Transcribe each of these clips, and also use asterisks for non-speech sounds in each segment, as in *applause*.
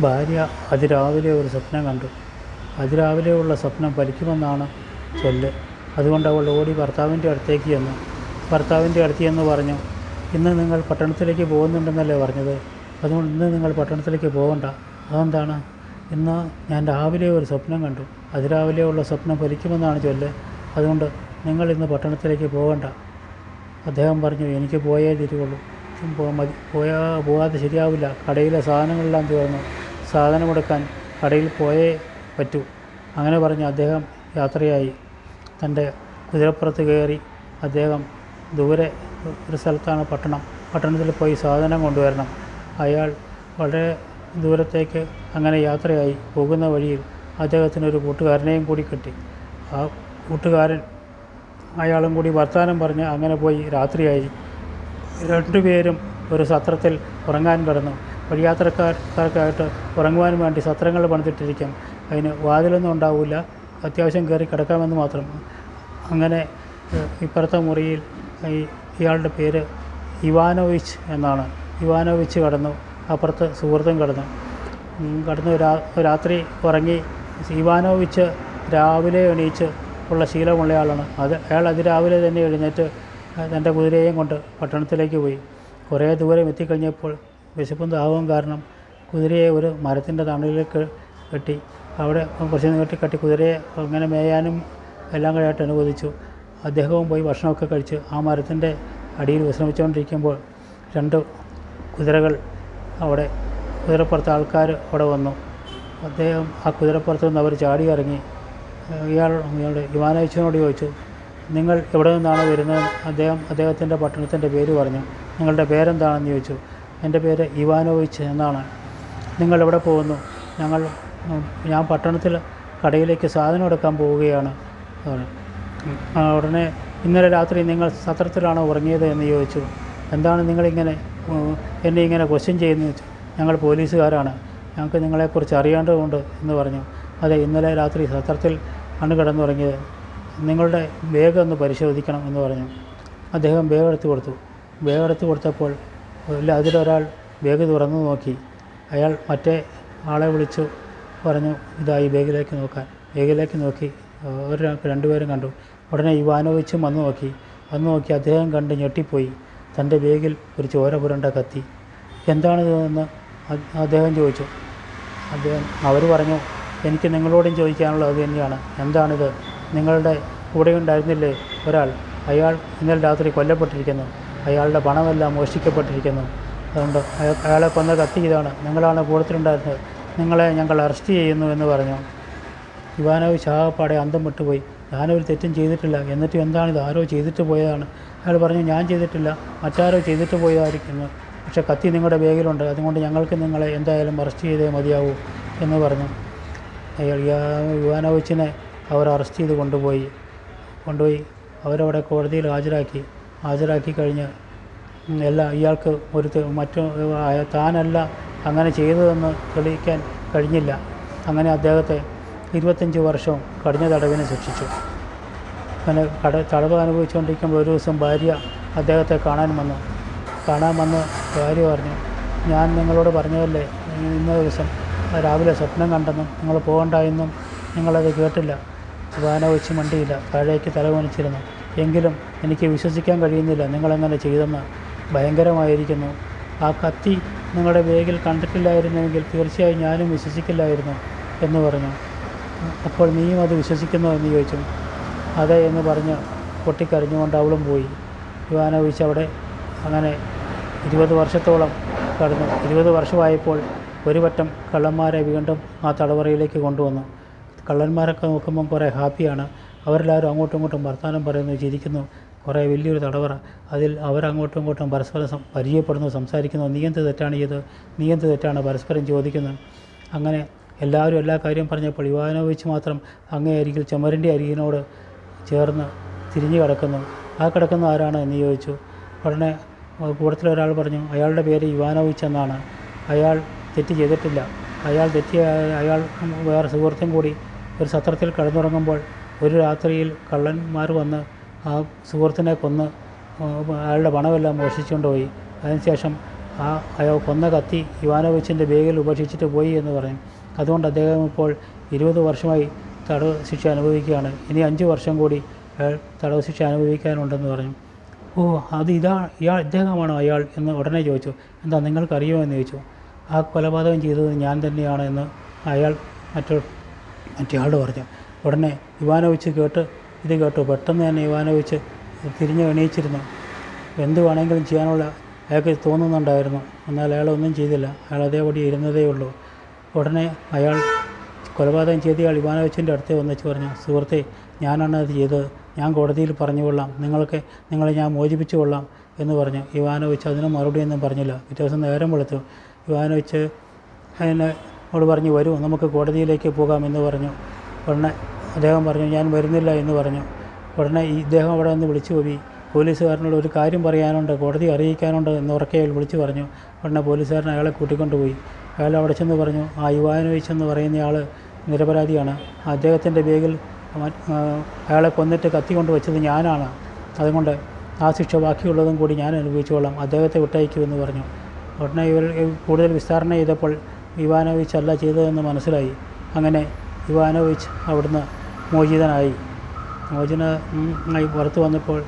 ഭാര്യ അതിരാവിലെ ഒരു സ്വപ്നം കണ്ടു. അതിരാവിലെയുള്ള സ്വപ്നം ഫലിക്കുമെന്നാണ് ചൊല്ല്. അതുകൊണ്ട് അവൾ ഓടി ഭർത്താവിന്റെ അടുത്തേക്ക് ചെന്നു. ഭർത്താവിന്റെ അടുത്ത് ചെന്ന് പറഞ്ഞു ഇന്ന് നിങ്ങൾ പട്ടണത്തിലേക്ക് പോകുന്നുണ്ടെന്നല്ലേ പറഞ്ഞത്? അതുകൊണ്ട് ഇന്ന് നിങ്ങൾ പട്ടണത്തിലേക്ക് പോകണ്ട. അതെന്താണ് ഇന്ന് ഞാൻ രാവിലെ ഒരു സ്വപ്നം കണ്ടു. അതിരാവിലെയുള്ള സ്വപ്നം ഫലിക്കുമെന്നാണ് ചൊല്ല്. അതുകൊണ്ട് നിങ്ങൾ ഇന്ന് പട്ടണത്തിലേക്ക് പോകണ്ട അദ്ദേഹം പറഞ്ഞു എനിക്ക് പോയേ പോയാ പോകാതെ ശരിയാവില്ല. കടയിലെ സാധനങ്ങളെല്ലാം തീർന്നു. സാധനമെടുക്കാൻ കടയിൽ പോയേ പറ്റൂ. അങ്ങനെ പറഞ്ഞ് അദ്ദേഹം യാത്രയായി. തന്റെ കുതിരപ്പുറത്ത് കയറി അദ്ദേഹം ദൂരെ ഒരു സ്ഥലത്താണ് പട്ടണം. പട്ടണത്തിൽ പോയി സാധനം കൊണ്ടുവരണം. അയാൾ വളരെ ദൂരത്തേക്ക് അങ്ങനെ യാത്രയായി. പോകുന്ന വഴിയിൽ അദ്ദേഹത്തിന് ഒരു കൂട്ടുകാരനെയും കൂടി കിട്ടി. ആ കൂട്ടുകാരൻ അയാളും കൂടി വർത്തമാനം പറഞ്ഞ് അങ്ങനെ പോയി രാത്രിയായി. രണ്ടുപേരും ഒരു സത്രത്തിൽ ഉറങ്ങാൻ കിടന്നു. വഴിയാത്രക്കാർക്കായിട്ട് ഉറങ്ങുവാൻ വേണ്ടി സത്രങ്ങൾ പണിതിട്ടിരിക്കും അതിന് വാതിലൊന്നും ഉണ്ടാവില്ല അത്യാവശ്യം കയറി കിടക്കാമെന്ന് മാത്രം. അങ്ങനെ ഇപ്പുറത്തെ മുറിയിൽ ഈ ഇയാളുടെ പേര് ഇവാനോവിച്ച് എന്നാണ്. ഇവാനോവിച്ച് കടന്നു. അപ്പുറത്ത് സുഹൃത്തും കടന്നു. കടന്നു രാത്രി ഉറങ്ങി ഇവാനോവിച്ച് രാവിലെ എണീച്ച് ഉള്ള ശീലമുള്ളയാളാണ് അത് അയാൾ അതിരാവിലെ തന്നെ എഴുന്നേറ്റ് തന്റെ കുതിരയെയും കൊണ്ട് പട്ടണത്തിലേക്ക് പോയി. കുറേ ദൂരം എത്തിക്കഴിഞ്ഞപ്പോൾ വിശപ്പും ദാഹവും കാരണം കുതിരയെ ഒരു മരത്തിന്റെ തണലിലേക്ക് കെട്ടി അവിടെ കുറച്ച് നീട്ടി കെട്ടി കുതിരയെ അങ്ങനെ മേയാനും എല്ലാം കഴിയായിട്ട് അനുവദിച്ചു. അദ്ദേഹവും പോയി ഭക്ഷണമൊക്കെ കഴിച്ച് ആ മരത്തിന്റെ അടിയിൽ വിശ്രമിച്ചുകൊണ്ടിരിക്കുമ്പോൾ രണ്ട് കുതിരകൾ അവിടെ കുതിരപ്പുറത്ത് ആൾക്കാർ അവിടെ വന്നു. അദ്ദേഹം ആ കുതിരപ്പുറത്ത് നിന്ന് അവർ ചാടി ഇറങ്ങി. ഇയാൾ ഇയാളുടെ യുവാനയച്ചനോട് ചോദിച്ചു നിങ്ങൾ എവിടെ നിന്നാണ് വരുന്നത് അദ്ദേഹം അദ്ദേഹത്തിന്റെ പട്ടണത്തിന്റെ പേര് പറഞ്ഞു. നിങ്ങളുടെ പേരെന്താണെന്ന് ചോദിച്ചു. എന്റെ പേര് ഇവാനോവിച്ച് എന്നാണ്. നിങ്ങൾ എവിടെ പോകുന്നു. ഞങ്ങൾ ഞാൻ പട്ടണത്തിൽ കടയിലേക്ക് സാധനം എടുക്കാൻ പോവുകയാണ്. ഉടനെ ഇന്നലെ രാത്രി നിങ്ങൾ സത്രത്തിലാണോ ഉറങ്ങിയത് എന്ന് ചോദിച്ചു. എന്താണ് നിങ്ങളിങ്ങനെ എന്നെ ഇങ്ങനെ ക്വസ്റ്റ്യൻ ചെയ്യുന്നത്? ചോദിച്ചു ഞങ്ങൾ പോലീസുകാരാണ്. ഞങ്ങൾക്ക് നിങ്ങളെക്കുറിച്ച് അറിയേണ്ടതുണ്ട് എന്ന് പറഞ്ഞു. അതെ ഇന്നലെ രാത്രി സത്രത്തിൽ ആണ് കിടന്നുറങ്ങിയത് നിങ്ങളുടെ ബാഗ് ഒന്ന് പരിശോധിക്കണം എന്ന് പറഞ്ഞു. അദ്ദേഹം ബാഗ് എടുത്തു കൊടുത്തു. ബാഗ് എടുത്തു കൊടുത്തപ്പോൾ ഇല്ല അതിലൊരാൾ ബാഗ് തുറന്നു നോക്കി. അയാൾ മറ്റേ ആളെ വിളിച്ചു പറഞ്ഞു ഇതായി ബാഗിലേക്ക് നോക്കാൻ. ബാഗിലേക്ക് നോക്കി. ഒരു രണ്ടുപേരും കണ്ടു. ഉടനെ ഇവാനോവിച്ചും വന്നു നോക്കി. വന്നു നോക്കി അദ്ദേഹം കണ്ട് ഞെട്ടിപ്പോയി. തന്റെ ബാഗിൽ ഒരു ചോര പുരണ്ട കത്തി. എന്താണിതെന്ന് അദ്ദേഹം ചോദിച്ചു. അദ്ദേഹം അവർ പറഞ്ഞു എനിക്ക് നിങ്ങളോടും ചോദിക്കാനുള്ളത് അത് തന്നെയാണ്. എന്താണിത്? നിങ്ങളുടെ കൂടെ ഉണ്ടായിരുന്നില്ലേ ഒരാൾ? അയാൾ ഇന്നലെ രാത്രി കൊല്ലപ്പെട്ടിരിക്കുന്നു. അയാളുടെ പണമെല്ലാം മോഷ്ടിക്കപ്പെട്ടിരിക്കുന്നു. അതുകൊണ്ട് അയാളെ കൊന്ന കത്തി ഇതാണ്. നിങ്ങളാണ് കൂടത്തിലുണ്ടായിരുന്നത് നിങ്ങളെ ഞങ്ങൾ അറസ്റ്റ് ചെയ്യുന്നു എന്ന് പറഞ്ഞു. ഇവാനോവിച്ച് ശാഹപ്പാടെ അന്തം വിട്ടുപോയി. ഞാനൊരു തെറ്റും ചെയ്തിട്ടില്ല. എന്നിട്ടും എന്താണിത്? ആരോ ചെയ്തിട്ട് പോയതാണ്. അയാൾ പറഞ്ഞു ഞാൻ ചെയ്തിട്ടില്ല. മറ്റാരോ ചെയ്തിട്ട് പോയതായിരിക്കുന്നു. പക്ഷെ കത്തി നിങ്ങളുടെ ബാഗിലുണ്ട്. അതുകൊണ്ട് ഞങ്ങൾക്ക് നിങ്ങളെ എന്തായാലും അറസ്റ്റ് ചെയ്തേ മതിയാവൂ എന്ന് പറഞ്ഞു. അയാൾ യുവാനോവിച്ചിനെ അവർ അറസ്റ്റ് ചെയ്ത് കൊണ്ടുപോയി. കൊണ്ടുപോയി. അവരവിടെ കോടതിയിൽ ഹാജരാക്കി. ഹാജരാക്കി കഴിഞ്ഞ് എല്ലാ ഇയാൾക്ക് ഒരു മറ്റു താനല്ല അങ്ങനെ ചെയ്തതെന്ന് തെളിയിക്കാൻ കഴിഞ്ഞില്ല. അങ്ങനെ അദ്ദേഹത്തെ ഇരുപത്തഞ്ച് വർഷവും കഠിന തടവിന് ശിക്ഷിച്ചു. അങ്ങനെ കട തടവ് അനുഭവിച്ചുകൊണ്ടിരിക്കുമ്പോൾ ഒരു ദിവസം ഭാര്യ അദ്ദേഹത്തെ കാണാൻ വന്നു. കാണാൻ വന്ന് ഭാര്യ പറഞ്ഞു ഞാൻ നിങ്ങളോട് പറഞ്ഞതല്ലേ ഇന്ന ദിവസം രാവിലെ സ്വപ്നം കണ്ടെന്നും നിങ്ങൾ പോകണ്ട എന്നും നിങ്ങളത് കേട്ടില്ല. വാന വെച്ച് മണ്ടിയില്ല താഴേക്ക് തലകുനിച്ചിരുന്നു എങ്കിലും എനിക്ക് വിശ്വസിക്കാൻ കഴിയുന്നില്ല. നിങ്ങളെങ്ങനെ ചെയ്തെന്ന് ഭയങ്കരമായിരിക്കുന്നു. ആ കത്തി നിങ്ങളുടെ ബാഗിൽ കണ്ടിട്ടില്ലായിരുന്നുവെങ്കിൽ തീർച്ചയായും ഞാനും വിശ്വസിക്കില്ലായിരുന്നു എന്ന് പറഞ്ഞു. അപ്പോൾ നീയും അത് വിശ്വസിക്കുന്നു എന്ന് ചോദിച്ചു. അതെ എന്ന് പറഞ്ഞ് പൊട്ടിക്കരഞ്ഞുകൊണ്ട് അവളും പോയി. യുവാനോവിച്ച് അവിടെ അങ്ങനെ ഇരുപത് വർഷത്തോളം കടന്നു. ഇരുപത് വർഷമായപ്പോൾ ഒരു വട്ടം കള്ളന്മാരെ വീണ്ടും ആ തടവറയിലേക്ക് കൊണ്ടുവന്നു. കള്ളന്മാരൊക്കെ നോക്കുമ്പം കുറേ ഹാപ്പിയാണ്. അവരെല്ലാവരും അങ്ങോട്ടും ഇങ്ങോട്ടും വർത്തമാനം പറയുന്നു ചിരിക്കുന്നു. കുറേ വലിയൊരു തടവറ. അതിൽ അവരങ്ങോട്ടും ഇങ്ങോട്ടും പരസ്പരം പരിചയപ്പെടുന്നു സംസാരിക്കുന്നു. നീ എന്ത് തെറ്റാണ് ചെയ്ത് നീ എന്ത് തെറ്റാണ് പരസ്പരം ചോദിക്കുന്നു അങ്ങനെ എല്ലാവരും എല്ലാ കാര്യവും പറഞ്ഞപ്പോൾ യുവാനോവിച്ച് മാത്രം അങ്ങേ അരികിൽ ചുമരിന്റെ അരികിനോട് ചേർന്ന് തിരിഞ്ഞു കിടക്കുന്നു. ആ കിടക്കുന്ന ആരാണ് എന്ന് ചോദിച്ചു. ഉടനെ കൂട്ടത്തിലൊരാൾ പറഞ്ഞു അയാളുടെ പേര് യുവാനോവിച്ച് എന്നാണ്. അയാൾ തെറ്റ് ചെയ്തിട്ടില്ല. അയാൾ തെറ്റിയ അയാൾ വേറെ സുഹൃത്തും കൂടി ഒരു സത്രത്തിൽ കിടന്നുറങ്ങുമ്പോൾ ഒരു രാത്രിയിൽ കള്ളന്മാർ വന്ന് ആ സുഹൃത്തിനെ കൊന്ന് അയാളുടെ പണമെല്ലാം മോഷ്ടിച്ചുകൊണ്ട് പോയി. അതിനുശേഷം ആ അയാൾ കൊന്ന കത്തി ഇവാനോവിച്ചിന്റെ ബേഗിൽ ഉപേക്ഷിച്ചിട്ട് പോയി എന്ന് പറയും. അതുകൊണ്ട് അദ്ദേഹം ഇപ്പോൾ ഇരുപത് വർഷമായി തടവ് ശിക്ഷ അനുഭവിക്കുകയാണ്. ഇനി അഞ്ച് വർഷം കൂടി അയാൾ തടവ് ശിക്ഷ അനുഭവിക്കാനുണ്ടെന്ന് പറഞ്ഞു ഓ അത് ഇതാ ഇയാൾ ഇദ്ദേഹമാണോ അയാൾ എന്ന് ഉടനെ ചോദിച്ചു. എന്താ നിങ്ങൾക്കറിയോ എന്ന് ചോദിച്ചു. ആ കൊലപാതകം ചെയ്തത് ഞാൻ തന്നെയാണ് എന്ന് അയാൾ മറ്റു മറ്റേയാളോട് പറഞ്ഞു. ഉടനെ ഇവാനോവിച്ച് കേട്ട് ഇത് കേട്ടു. പെട്ടെന്ന് തന്നെ ഇവാനോവിച്ച് തിരിഞ്ഞ് എണീച്ചിരുന്നു. എന്ത് വേണമെങ്കിലും ചെയ്യാനുള്ള അയാൾക്ക് തോന്നുന്നുണ്ടായിരുന്നു. എന്നാൽ അയാൾ ഒന്നും ചെയ്തില്ല. അയാൾ അതേപടി ഇരുന്നതേ ഉള്ളൂ ഉടനെ അയാൾ കൊലപാതകം ചെയ്തയാൾ ഇവാനോവിച്ചിന്റെ അടുത്ത് വന്നിച്ച് പറഞ്ഞു സുഹൃത്തെ ഞാനാണ് അത് ചെയ്തത്. ഞാൻ കോടതിയിൽ പറഞ്ഞുകൊള്ളാം നിങ്ങൾക്ക് നിങ്ങളെ ഞാൻ മോചിപ്പിച്ചു കൊള്ളാം എന്ന് പറഞ്ഞു. ഇവാനോവിച്ച് മറുപടി ഒന്നും പറഞ്ഞില്ല. പിറ്റേ ദിവസം നേരം വെളുത്തു. ഇവാനോവിച്ച് അതിനെ അവൾ പറഞ്ഞു വരൂ നമുക്ക് കോടതിയിലേക്ക് പോകാം എന്ന് പറഞ്ഞു. ഉടനെ അദ്ദേഹം പറഞ്ഞു ഞാൻ വരുന്നില്ല എന്ന് പറഞ്ഞു. ഉടനെ ഇദ്ദേഹം അവിടെ നിന്ന് വിളിച്ചു പോയി പോലീസുകാരനോട് ഒരു കാര്യം പറയാനുണ്ട് കോടതി അറിയിക്കാനുണ്ട് എന്ന് ഉറക്കെ വിളിച്ചു പറഞ്ഞു. ഉടനെ പോലീസുകാരൻ അയാളെ കൂട്ടിക്കൊണ്ടുപോയി അയാൾ അവിടെ ചെന്ന് പറഞ്ഞു ആ യുവാനോയിച്ച് എന്ന് പറയുന്ന ആൾ നിരപരാധിയാണ്. അദ്ദേഹത്തിന്റെ ബേഗിൽ അയാളെ കൊന്നിട്ട് കത്തി കൊണ്ട് വെച്ചത് ഞാനാണ്. അതുകൊണ്ട് ആ ശിക്ഷ ബാക്കിയുള്ളതും കൂടി ഞാൻ അനുഭവിച്ചോളാം. അദ്ദേഹത്തെ വിട്ടയക്കുമെന്ന് പറഞ്ഞു. ഉടനെ ഇവർ കൂടുതൽ വിസ്താരണ ചെയ്തപ്പോൾ ഇവാനോവിച്ച് അല്ല ചെയ്തതെന്ന് മനസ്സിലായി. അങ്ങനെ ഇവാനോവിച്ച് അവിടുന്ന് മോചിതനായി. മോചന ആയി പുറത്തു വന്നപ്പോൾ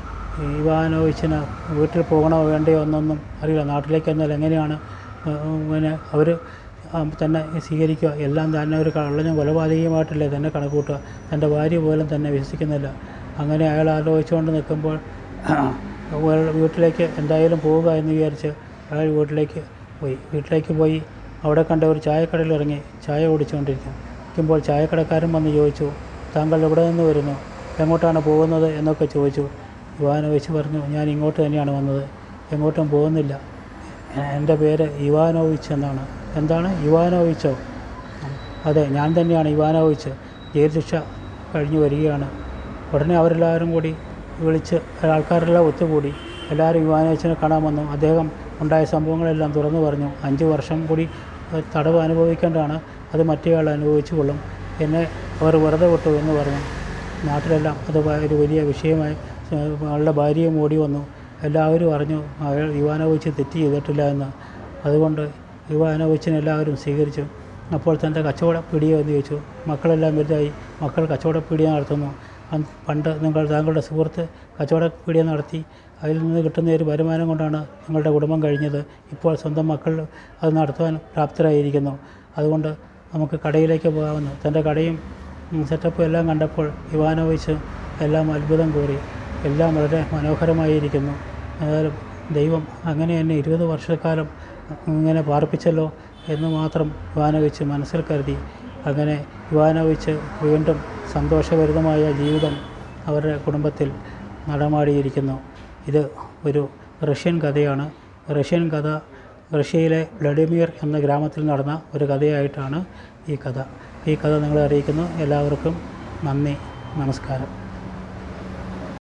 ഇവാനോവിച്ചിന് വീട്ടിൽ പോകണോ വേണ്ടയോ എന്നൊന്നും അറിയില്ല. നാട്ടിലേക്ക് എന്നാൽ എങ്ങനെയാണ് പിന്നെ അവർ തന്നെ സ്വീകരിക്കുക? എല്ലാം തന്നെ ഒരു കള്ളനും കൊലപാതകമായിട്ടല്ലേ തന്നെ കണക്കൂട്ടുക തന്റെ ഭാര്യ പോലും തന്നെ വിശ്വസിക്കുന്നില്ല. അങ്ങനെ അയാൾ ആലോചിച്ചുകൊണ്ട് നിൽക്കുമ്പോൾ *clears throat* വീട്ടിലേക്ക് എന്തായാലും പോവുക എന്ന് വിചാരിച്ച് അയാൾ വീട്ടിലേക്ക് പോയി. വീട്ടിലേക്ക് പോയി അവിടെ കണ്ട ഒരു ചായക്കടയിൽ ഇറങ്ങി ചായ കുടിച്ചുകൊണ്ടിരിക്കും ഇരിക്കുമ്പോൾ ചായക്കടക്കാരൻ വന്ന് ചോദിച്ചു താങ്കൾ എവിടെ നിന്ന് വരുന്നു? എങ്ങോട്ടാണ് പോകുന്നത്? എന്നൊക്കെ ചോദിച്ചു. ഇവാനോവിച്ച് പറഞ്ഞു ഞാൻ ഇങ്ങോട്ട് തന്നെയാണ് വന്നത്. എങ്ങോട്ടും പോകുന്നില്ല. എന്റെ പേര് ഇവാനോവിച്ച് എന്നാണ്. എന്താണ്? ഇവാനോവിച്ചോ? അതെ ഞാൻ തന്നെയാണ് ഇവാനോവിച്ച്. ജയിൽ ശിക്ഷ കഴിഞ്ഞു വരികയാണ്. ഉടനെ അവരെല്ലാവരും കൂടി വിളിച്ച് ആൾക്കാരെല്ലാം ഒത്തുകൂടി. എല്ലാവരും ഇവാനോവിച്ചിനെ കാണാൻ വന്നു. അദ്ദേഹം ഉണ്ടായ സംഭവങ്ങളെല്ലാം തുറന്നു പറഞ്ഞു. അഞ്ച് വർഷം കൂടി തടവ് അനുഭവിക്കേണ്ടതാണ്. അത് മറ്റേയാൾ അനുഭവിച്ചു കൊള്ളും. എന്നെ അവർ വെറുതെ വിട്ടു എന്ന് പറഞ്ഞു. നാട്ടിലെല്ലാം അത് ഒരു വലിയ വിഷയമായി അവളുടെ ഭാര്യയും ഓടി വന്നു. എല്ലാവരും അറിഞ്ഞു അയാൾ യുവാനോവിച്ച് തെറ്റ് ചെയ്തിട്ടില്ല എന്ന്. അതുകൊണ്ട് യുവാനോവിച്ചിനെ എല്ലാവരും സ്വീകരിച്ചു. അപ്പോൾ തന്റെ കച്ചവട പീടിക എന്ന് ചോദിച്ചു. മക്കളെല്ലാം വലുതായി മക്കൾ കച്ചവട പീടിക നടത്തുന്നു. പണ്ട് നിങ്ങൾ താങ്കളുടെ സുഹൃത്ത് കച്ചവട നടത്തി അതിൽ നിന്ന് കിട്ടുന്ന ഒരു വരുമാനം കൊണ്ടാണ് നിങ്ങളുടെ കുടുംബം കഴിഞ്ഞത്. ഇപ്പോൾ സ്വന്തം മക്കൾ അത് നടത്തുവാൻ പ്രാപ്തരായിരിക്കുന്നു. അതുകൊണ്ട് നമുക്ക് കടയിലേക്ക് പോകാമെന്ന് തന്റെ കടയും സെറ്റപ്പും എല്ലാം കണ്ടപ്പോൾ ഇവാനോവിച്ച് എല്ലാം അത്ഭുതം കൂറി. എല്ലാം വളരെ മനോഹരമായിരിക്കുന്നു. ഏതായാലും ദൈവം അങ്ങനെ എന്നെ ഇരുപത് വർഷക്കാലം ഇങ്ങനെ പാർപ്പിച്ചല്ലോ എന്ന് മാത്രം ഇവാനോവിച്ച് മനസ്സിൽ കരുതി. അങ്ങനെ ഇവാനോവിച്ച് വീണ്ടും സന്തോഷഭരിതമായ ജീവിതം അവരുടെ കുടുംബത്തിൽ നടമാടിയിരിക്കുന്നു. ഇത് ഒരു റഷ്യൻ കഥയാണ്. റഷ്യൻ കഥ റഷ്യയിലെ വ്ളാഡിമിർ എന്ന ഗ്രാമത്തിൽ നടന്ന ഒരു കഥയായിട്ടാണ് ഈ കഥ. ഈ കഥ നിങ്ങളെ അറിയിക്കുന്നു. എല്ലാവർക്കും നന്ദി. നമസ്കാരം.